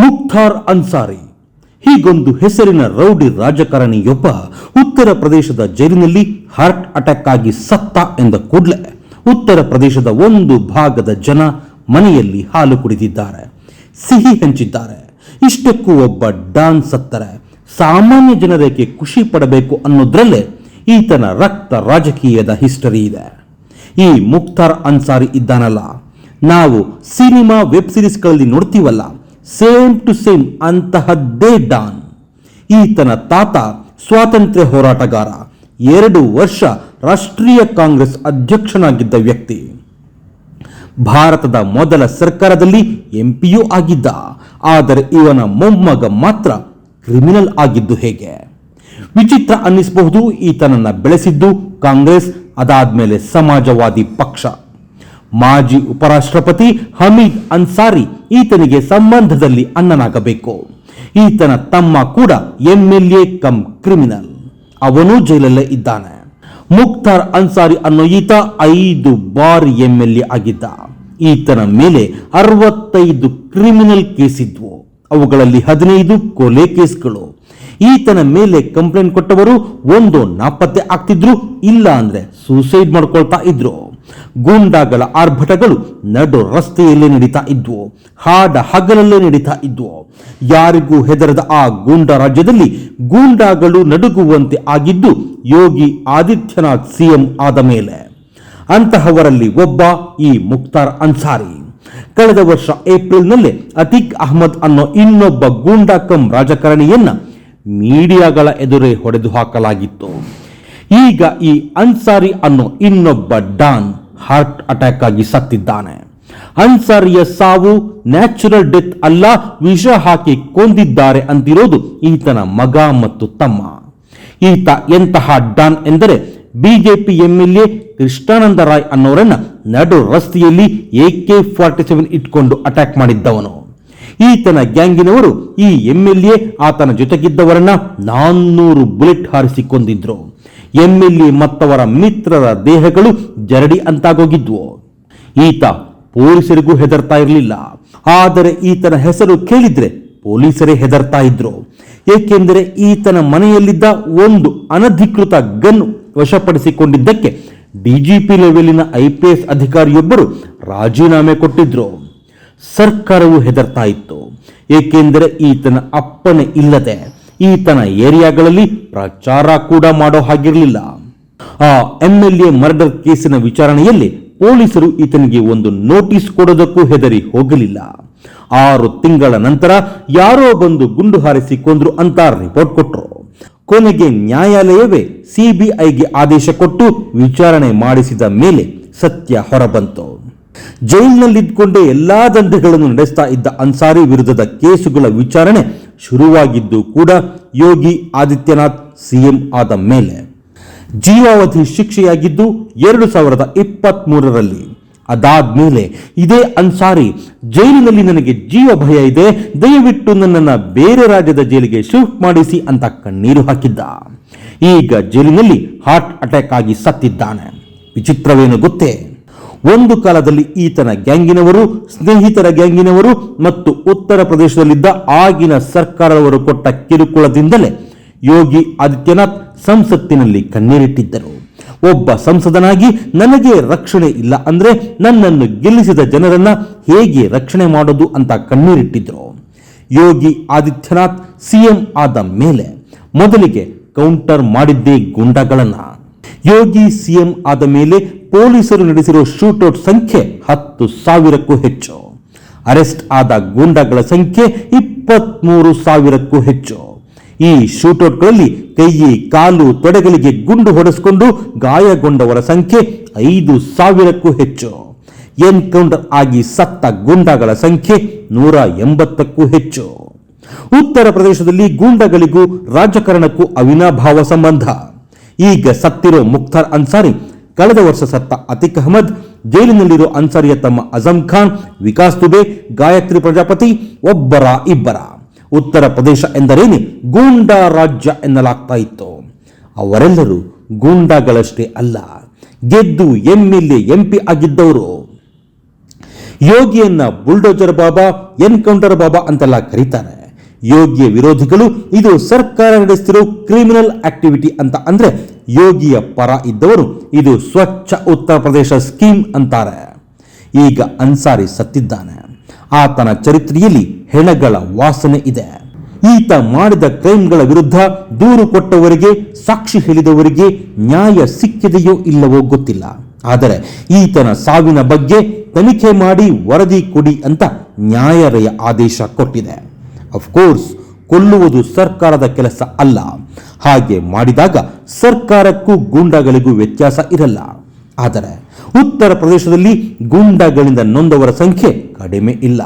ಮುಖ್ತಾರ್ ಅನ್ಸಾರಿ. ಹೀಗೊಂದು ಹೆಸರಿನ ರೌಡಿ ರಾಜಕಾರಣಿಯೊಬ್ಬ ಉತ್ತರ ಪ್ರದೇಶದ ಜೈಲಿನಲ್ಲಿ ಹಾರ್ಟ್ ಅಟ್ಯಾಕ್ ಆಗಿ ಸತ್ತ ಎಂದ ಕೂಡಲೇ ಉತ್ತರ ಪ್ರದೇಶದ ಒಂದು ಭಾಗದ ಜನ ಮನೆಯಲ್ಲಿ ಹಾಲು ಕುಡಿದಿದ್ದಾರೆ, ಸಿಹಿ ಹಂಚಿದ್ದಾರೆ. ಇಷ್ಟಕ್ಕೂ ಒಬ್ಬ ಡಾನ್ ಸತ್ತರೆ. ಸಾಮಾನ್ಯ ಜನರಿಗೆ ಖುಷಿ ಪಡಬೇಕು ಅನ್ನೋದ್ರಲ್ಲೇ ಈತನ ರಕ್ತ ರಾಜಕೀಯದ ಹಿಸ್ಟರಿ ಇದೆ. ಈ ಮುಖ್ತಾರ್ ಅನ್ಸಾರಿ ಇದ್ದಾನಲ್ಲ. ನಾವು ಸಿನಿಮಾ ವೆಬ್ ಸಿರೀಸ್ಗಳಲ್ಲಿ ನೋಡ್ತೀವಲ್ಲ ಸೇಮ್ ಟು ಸೇಮ್ ಅಂತಹದ್ದೇ ಡಾನ್. ಈತನ ತಾತ ಸ್ವಾತಂತ್ರ್ಯ ಹೋರಾಟಗಾರ, ಎರಡು ವರ್ಷ ರಾಷ್ಟ್ರೀಯ ಕಾಂಗ್ರೆಸ್ ಅಧ್ಯಕ್ಷನಾಗಿದ್ದ ವ್ಯಕ್ತಿ. ಭಾರತದ ಮೊದಲ ಸರ್ಕಾರದಲ್ಲಿ ಎಂಪಿಯೂ ಆಗಿದ್ದ, ಆದರೆ ಇವನ ಮೊಮ್ಮಗ ಮಾತ್ರ ಕ್ರಿಮಿನಲ್ ಆಗಿದ್ದು ಹೇಗೆ? ವಿಚಿತ್ರ ಅನ್ನಿಸಬಹುದು, ಈತನನ್ನು ಬೆಳೆಸಿದ್ದು ಕಾಂಗ್ರೆಸ್ ಅದಾದ ಮೇಲೆ ಸಮಾಜವಾದಿ ಪಕ್ಷ. ಮಾಜಿ ಉಪರಾಷ್ಟ್ರಪತಿ ಹಮೀದ್ ಅನ್ಸಾರಿ ಈತನಿಗೆ ಸಂಬಂಧದಲ್ಲಿ ಅನ್ನನಾಗಬೇಕು ಈತನ ತಮ್ಮ ಕೂಡ ಎಂಎಲ್ಎ ಕಮ್ ಕ್ರಿಮಿನಲ್. ಅವನು ಜೈಲಲ್ಲೇ ಇದ್ದಾನೆ. ಮುಖ್ತಾರ್ ಅನ್ಸಾರಿ ಅನ್ನೋ ಈತ ಐದು ಬಾರಿ ಎಂಎಲ್ಎ ಆಗಿದ್ದ. ಈತನ ಮೇಲೆ ಅರವತ್ತೈದು ಕ್ರಿಮಿನಲ್ ಕೇಸ್ ಇದ್ವು. ಅವುಗಳಲ್ಲಿ ಹದಿನೈದು ಕೊಲೆ ಕೇಸ್ಗಳು. ಈತನ ಮೇಲೆ ಕಂಪ್ಲೇಂಟ್ ಕೊಟ್ಟವರು ಒಂದು ನಾಪತ್ತೆ ಆಗ್ತಿದ್ರು, ಇಲ್ಲ ಅಂದ್ರೆ ಸೂಸೈಡ್ ಮಾಡ್ಕೊಳ್ತಾ ಇದ್ರು. ಗೂಂಡಾಗಳ ಆರ್ಭಟಗಳು ನಡು ರಸ್ತೆಯಲ್ಲೇ ನಡೀತಾ ಇದ್ವು, ಹಾಡ ಹಗಲಲ್ಲೇ ನಡೀತಾ ಇದ್ವು. ಯಾರಿಗೂ ಹೆದರದ ಆ ಗೂಂಡ ರಾಜ್ಯದಲ್ಲಿ ಗೂಂಡಾಗಳು ನಡುಗುವಂತೆ ಆಗಿದ್ದು ಯೋಗಿ ಆದಿತ್ಯನಾಥ್ ಸಿಎಂ ಆದ ಮೇಲೆ. ಅಂತಹವರಲ್ಲಿ ಒಬ್ಬ ಈ ಮುಕ್ತಾರ್ ಅನ್ಸಾರಿ. ಕಳೆದ ವರ್ಷ ಏಪ್ರಿಲ್ನಲ್ಲೇ ಅತೀಕ್ ಅಹ್ಮದ್ ಅನ್ನೋ ಇನ್ನೊಬ್ಬ ಗೂಂಡಾಕಂ ರಾಜಕಾರಣಿಯನ್ನ ಮೀಡಿಯಾಗಳ ಎದುರೇ ಹೊಡೆದು ಹಾಕಲಾಗಿತ್ತು ಈಗ ಈ ಅನ್ಸಾರಿ ಅನ್ನೋ ಇನ್ನೊಬ್ಬ ಡಾನ್ ಹಾರ್ಟ್ ಅಟ್ಯಾಕ್ ಆಗಿ ಸತ್ತಿದ್ದಾನೆ. ಅನ್ಸಾರಿಯ ಸಾವು ನ್ಯಾಚುರಲ್ ಡೆತ್ ಅಲ್ಲ, ವಿಷ ಹಾಕಿ ಕೊಂದಿದ್ದಾರೆ ಅಂತಿರೋದು ಈತನ ಮಗ ಮತ್ತು ತಮ್ಮ. ಈತ ಎಂತಹ ಡಾನ್ ಎಂದರೆ ಬಿಜೆಪಿ ಎಂಎಲ್ಎ ಕೃಷ್ಣಾನಂದ ರಾಯ್ ಅನ್ನೋರನ್ನ ನಡು ರಸ್ತೆಯಲ್ಲಿ ಎಕೆ ಫಾರ್ಟಿ ಸೆವೆನ್ ಇಟ್ಕೊಂಡು ಅಟ್ಯಾಕ್ ಮಾಡಿದ್ದವನು. ಈತನ ಗ್ಯಾಂಗಿನವರು ಈ ಎಂಎಲ್ಎ ಆತನ ಜೊತೆಗಿದ್ದವರನ್ನ ನಾನ್ನೂರು ಬುಲೆಟ್ ಹಾರಿಸಿ ಎಂಎಲ್ಎ ಮತ್ತವರ ಮಿತ್ರರ ದೇಹಗಳು ಜರಡಿ ಅಂತಾಗೋಗಿದ್ವು. ಈತ ಪೊಲೀಸರಿಗೂ ಹೆದರ್ತಾ ಇರಲಿಲ್ಲ. ಆದರೆ ಈತನ ಹೆಸರು ಕೇಳಿದ್ರೆ ಪೊಲೀಸರೇ ಹೆದರ್ತಾ ಇದ್ರು. ಏಕೆಂದರೆ ಈತನ ಮನೆಯಲ್ಲಿದ್ದ ಒಂದು ಅನಧಿಕೃತ ಗನ್ ವಶಪಡಿಸಿಕೊಂಡಿದ್ದಕ್ಕೆ ಡಿಜಿಪಿ ಲೆವೆಲಿನ ಐಪಿಎಸ್ ಅಧಿಕಾರಿಯೊಬ್ಬರು ರಾಜೀನಾಮೆ ಕೊಟ್ಟಿದ್ರು. ಸರ್ಕಾರವು ಹೆದರ್ತಾ ಇತ್ತು. ಏಕೆಂದರೆ ಈತನ ಅಪ್ಪನೆ ಇಲ್ಲದೆ ಈತನ ಏರಿಯಾಗಳಲ್ಲಿ ಪ್ರಚಾರ ಕೂಡ ಮಾಡೋ ಹಾಗಿರಲಿಲ್ಲ. ಆ ಎಂಎಲ್ಎ ಮರ್ಡರ್ ಕೇಸಿನ ವಿಚಾರಣೆಯಲ್ಲಿ ಪೊಲೀಸರು ಈತನಿಗೆ ಒಂದು ನೋಟಿಸ್ ಕೊಡೋದಕ್ಕೂ ಹೆದರಿ ಹೋಗಲಿಲ್ಲ. ಆರು ತಿಂಗಳ ನಂತರ ಯಾರೋ ಬಂದು ಗುಂಡು ಹಾರಿಸಿ ಕೊಂದ್ರು ಅಂತ ರಿಪೋರ್ಟ್ ಕೊಟ್ಟರು ಕೊನೆಗೆ ನ್ಯಾಯಾಲಯವೇ ಸಿಬಿಐಗೆ ಆದೇಶ ಕೊಟ್ಟು ವಿಚಾರಣೆ ಮಾಡಿಸಿದ ಮೇಲೆ ಸತ್ಯ ಹೊರಬಂತು. ಜೈಲಿನಲ್ಲಿದ್ದುಕೊಂಡೇ ಎಲ್ಲಾ ದಂಧೆಗಳನ್ನು ನಡೆಸ್ತಾ ಇದ್ದ ಅನ್ಸಾರಿ ವಿರುದ್ಧದ ಕೇಸುಗಳ ವಿಚಾರಣೆ ಶುರುವಾಗಿದ್ದು ಕೂಡ ಯೋಗಿ ಆದಿತ್ಯನಾಥ್, ಸಿಎಂ ಆದ ಮೇಲೆ. ಜೀವಾವಧಿ ಶಿಕ್ಷೆಯಾಗಿದ್ದು ಎರಡು ಸಾವಿರದ ಇಪ್ಪತ್ತ್ ಮೂರರಲ್ಲಿ ಅದಾದ್ಮೇಲೆ ಇದೇ ಅನ್ಸಾರಿ, ಜೈಲಿನಲ್ಲಿ ನನಗೆ ಜೀವ ಭಯ ಇದೆ, ದಯವಿಟ್ಟು ನನ್ನನ್ನು ಬೇರೆ ರಾಜ್ಯದ ಜೈಲಿಗೆ ಶಿಫ್ಟ್ ಮಾಡಿಸಿ ಅಂತ ಕಣ್ಣೀರು ಹಾಕಿದ್ದ. ಈಗ ಜೈಲಿನಲ್ಲಿ ಹಾರ್ಟ್ ಅಟ್ಯಾಕ್ ಆಗಿ ಸತ್ತಿದ್ದಾನೆ. ವಿಚಿತ್ರವೇನು ಗೊತ್ತೇ? ಒಂದು ಕಾಲದಲ್ಲಿ ಈತನ ಗ್ಯಾಂಗಿನವರು, ಸ್ನೇಹಿತರ ಗ್ಯಾಂಗಿನವರು ಮತ್ತು ಉತ್ತರ ಪ್ರದೇಶದಲ್ಲಿದ್ದ ಆಗಿನ ಸರ್ಕಾರದವರು ಕೊಟ್ಟ ಕಿರುಕುಳದಿಂದಲೇ ಯೋಗಿ ಆದಿತ್ಯನಾಥ್ ಸಂಸತ್ತಿನಲ್ಲಿ ಕಣ್ಣೀರಿಟ್ಟಿದ್ದರು. ಒಬ್ಬ ಸಂಸದನಾಗಿ ನನಗೆ ರಕ್ಷಣೆ ಇಲ್ಲ ಅಂದ್ರೆ ನನ್ನನ್ನು ಗೆಲ್ಲಿಸಿದ ಜನರನ್ನ ಹೇಗೆ ರಕ್ಷಣೆ ಮಾಡೋದು ಅಂತ ಕಣ್ಣೀರಿಟ್ಟಿದ್ರು. ಯೋಗಿ ಆದಿತ್ಯನಾಥ್ ಸಿಎಂ ಆದ ಮೇಲೆ ಮೊದಲಿಗೆ ಕೌಂಟರ್ ಮಾಡಿದ್ದೇ ಗುಂಡಗಳನ್ನ. ಯೋಗಿ ಸಿಎಂ ಆದ ಮೇಲೆ ಪೊಲೀಸರು ನಡೆಸಿರುವ ಶೂಟೌಟ್ ಸಂಖ್ಯೆ ಹತ್ತು ಸಾವಿರಕ್ಕೂ ಹೆಚ್ಚು. ಅರೆಸ್ಟ್ ಆದ ಗೂಂಡಾಗಳ ಸಂಖ್ಯೆ ಇಪ್ಪತ್ಮೂರು ಸಾವಿರಕ್ಕೂ ಹೆಚ್ಚು. ಈ ಶೂಟೌಟ್ಗಳಲ್ಲಿ ಕೈಯಿ ಕಾಲು, ತೊಡೆಗಳಿಗೆ ಗುಂಡು ಹೊಡೆಸಿಕೊಂಡು ಗಾಯಗೊಂಡವರ ಸಂಖ್ಯೆ ಐದು ಸಾವಿರಕ್ಕೂ ಹೆಚ್ಚು. ಎನ್ಕೌಂಟರ್ ಆಗಿ ಸತ್ತ ಗೂಂಡಾಗಳ ಸಂಖ್ಯೆ ನೂರ ಎಂಬತ್ತಕ್ಕೂ ಹೆಚ್ಚು. ಉತ್ತರ ಪ್ರದೇಶದಲ್ಲಿ ಗೂಂಡಾಗಳಿಗೂ ರಾಜಕಾರಣಕ್ಕೂ ಅವಿನಾಭಾವ ಸಂಬಂಧ. ಈಗ ಸತ್ತಿರೋ ಮುಕ್ತಾರ್ ಅನ್ಸಾರಿ ಕಳೆದ ವರ್ಷ ಸತ್ತ ಅತಿಕ್ ಅಹಮದ್ ಜೈಲಿನಲ್ಲಿರೋ ಅನ್ಸಾರಿಯ ತಮ್ಮ ಅಜಂ ಖಾನ್, ವಿಕಾಸ್ ದುಬೆ, ಗಾಯತ್ರಿ ಪ್ರಜಾಪತಿ, ಒಬ್ಬರ ಇಬ್ಬರ. ಉತ್ತರ ಪ್ರದೇಶ ಎಂದರೇನೆ? ಗೂಂಡಾ ರಾಜ್ಯ ಎನ್ನಲಾಗ್ತಾ ಇತ್ತು. ಅವರೆಲ್ಲರೂ ಗೂಂಡಾಗಳಷ್ಟೇ ಅಲ್ಲ, ಗೆದ್ದು ಎಂಎಲ್ಎ ಎಂಪಿ ಆಗಿದ್ದವರು. ಯೋಗಿಯನ್ನ ಬುಲ್ಡೋಜರ್ ಬಾಬಾ, ಎನ್ಕೌಂಟರ್ ಬಾಬಾ ಅಂತೆಲ್ಲ ಕರೀತಾರೆ. ಯೋಗಿಯ ವಿರೋಧಿಗಳು, ಇದು ಸರ್ಕಾರ ನಡೆಸ್ತಿರೋ ಕ್ರಿಮಿನಲ್ ಆಕ್ಟಿವಿಟಿ ಅಂತ ಅಂದ್ರೆ ಯೋಗಿಯ ಪರ ಇದ್ದವರು ಇದು ಸ್ವಚ್ಛ ಉತ್ತರ ಪ್ರದೇಶ ಸ್ಕೀಮ್ ಅಂತಾರೆ. ಈಗ ಅನ್ಸಾರಿ ಸತ್ತಿದ್ದಾನೆ. ಆತನ ಚರಿತ್ರೆಯಲ್ಲಿ ಹೆಣಗಳ ವಾಸನೆ ಇದೆ. ಈತ ಮಾಡಿದ ಕ್ರೈಮ್ಗಳ ವಿರುದ್ಧ ದೂರು ಕೊಟ್ಟವರಿಗೆ, ಸಾಕ್ಷಿ ಹೇಳಿದವರಿಗೆ ನ್ಯಾಯ ಸಿಕ್ಕಿದೆಯೋ ಇಲ್ಲವೋ ಗೊತ್ತಿಲ್ಲ. ಆದರೆ ಈತನ ಸಾವಿನ ಬಗ್ಗೆ ತನಿಖೆ ಮಾಡಿ ವರದಿ ಕೊಡಿ ಅಂತ ನ್ಯಾಯಾಲಯ ಆದೇಶ ಕೊಟ್ಟಿದೆ. ಅಫ್ಕೋರ್ಸ್ ಕೊಲ್ಲುವುದು ಸರ್ಕಾರದ ಕೆಲಸ ಅಲ್ಲ. ಹಾಗೆ ಮಾಡಿದಾಗ ಸರ್ಕಾರಕ್ಕೂ ಗೂಂಡಾಗಳಿಗೂ ವ್ಯತ್ಯಾಸ ಇರಲ್ಲ. ಆದರೆ ಉತ್ತರ ಪ್ರದೇಶದಲ್ಲಿ ಗೂಂಡಾಗಳಿಂದ ನೊಂದವರ ಸಂಖ್ಯೆ ಕಡಿಮೆ ಇಲ್ಲ.